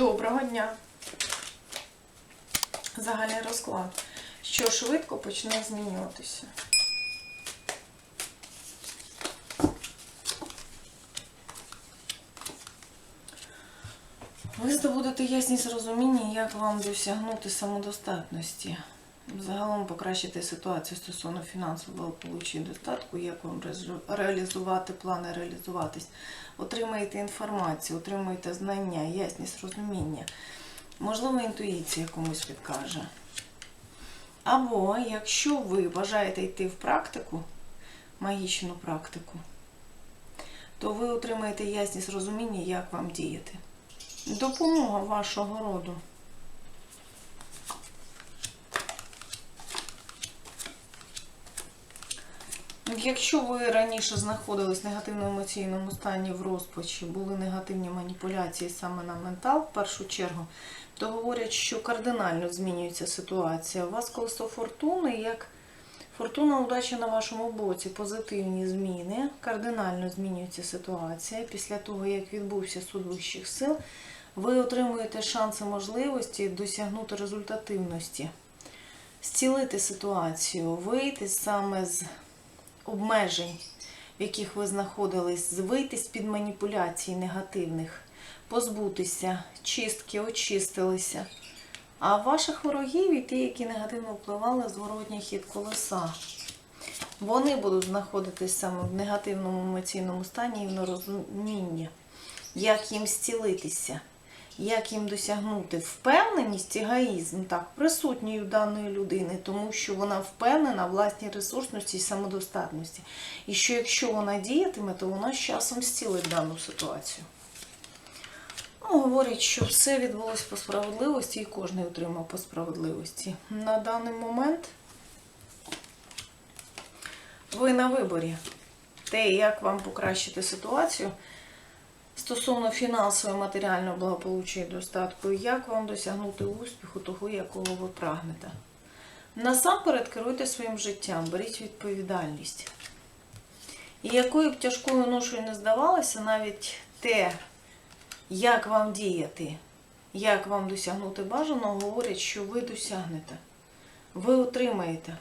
Доброго дня. Загальний розклад. Що швидко почне змінюватися. Ви здобудете ясність розуміння, як вам досягнути самодостатності. Загалом покращити ситуацію стосовно фінансового і достатку, як вам реалізувати плани, реалізуватись. Отримаєте інформацію, отримаєте знання, ясність розуміння. Можливо, інтуїція комусь підкаже. Або якщо ви бажаєте йти в практику, магічну практику, то ви отримаєте ясність розуміння, як вам діяти. Допомога вашого роду. Якщо ви раніше знаходились в негативному емоційному стані в розпачі, були негативні маніпуляції саме на ментал в першу чергу, то говорять, що кардинально змінюється ситуація. У вас колесо фортуни, як фортуна удачі на вашому боці, позитивні зміни, кардинально змінюється ситуація. Після того, як відбувся суд вищих сил, ви отримуєте шанси можливості досягнути результативності, зцілити ситуацію, вийти саме з обмежень, в яких ви знаходились, вийти з-під маніпуляцій негативних, позбутися, чистки, очистилися. А ваших ворогів і ті, які негативно впливали, зворотній хід колеса. Вони будуть знаходитись саме в негативному емоційному стані і в нерозумінні, як їм зцілитися, як їм досягнути впевненість, егоїзм так, присутній у даної людини, тому що вона впевнена в власній ресурсності і самодостатності. І що якщо вона діятиме, то вона з часом зцілить дану ситуацію. Ну, говорять, що все відбулось по справедливості і кожен отримав по справедливості. На даний момент ви на виборі. Те, як вам покращити ситуацію стосовно фінансового матеріального благополуччя і достатку, як вам досягнути успіху того, якого ви прагнете. Насамперед керуйте своїм життям, беріть відповідальність. І якою б тяжкою ношою не здавалося, навіть те, як вам діяти, як вам досягнути бажаного, говорять, що ви досягнете. Ви отримаєте.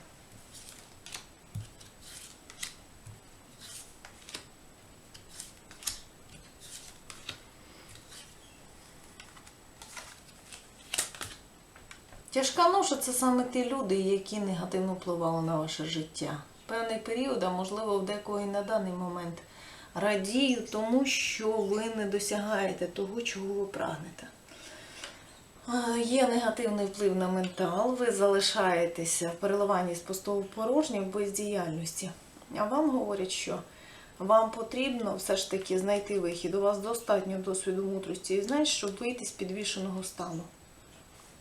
Тяжка ноша це саме ті люди, які негативно впливали на ваше життя. Певний період, а можливо в декого і на даний момент радію тому, що ви не досягаєте того, чого ви прагнете. Є негативний вплив на ментал, ви залишаєтеся в переливанні з пустого в порожнє в бездіяльності. А вам говорять, що вам потрібно все ж таки знайти вихід. У вас достатньо досвіду мудрості і знань, щоб вийти з підвішеного стану.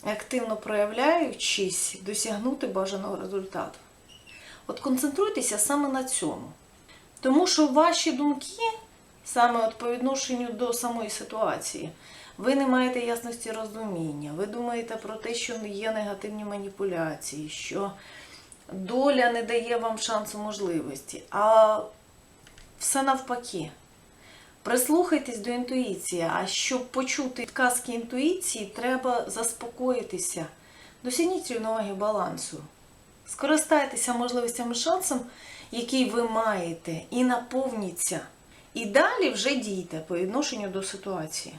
Активно проявляючись, досягнути бажаного результату. От концентруйтеся саме на цьому. Тому що ваші думки, саме от по відношенню до самої ситуації, ви не маєте ясності розуміння. Ви думаєте про те, що є негативні маніпуляції, що доля не дає вам шансу можливості. А все навпаки. Прислухайтесь до інтуїції, а щоб почути казки інтуїції, треба заспокоїтися. Досягніть рівноваги балансу. Скористайтеся можливостями шансом, який ви маєте, і наповніться. І далі вже дійте по відношенню до ситуації.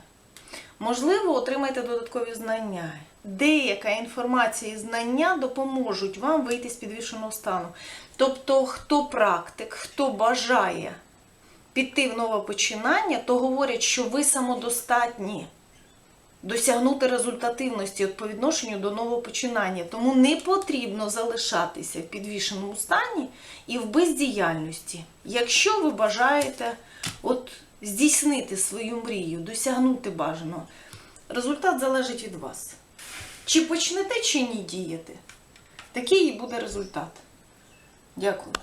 Можливо, отримайте додаткові знання. Деяка інформація і знання допоможуть вам вийти з підвішеного стану. Тобто, хто практик, хто бажає піти в нове починання, то говорять, що ви самодостатні досягнути результативності по відношенню до нового починання. Тому не потрібно залишатися в підвішеному стані і в бездіяльності. Якщо ви бажаєте от здійснити свою мрію, досягнути бажаного, результат залежить від вас. Чи почнете, чи ні діяти, такий і буде результат. Дякую.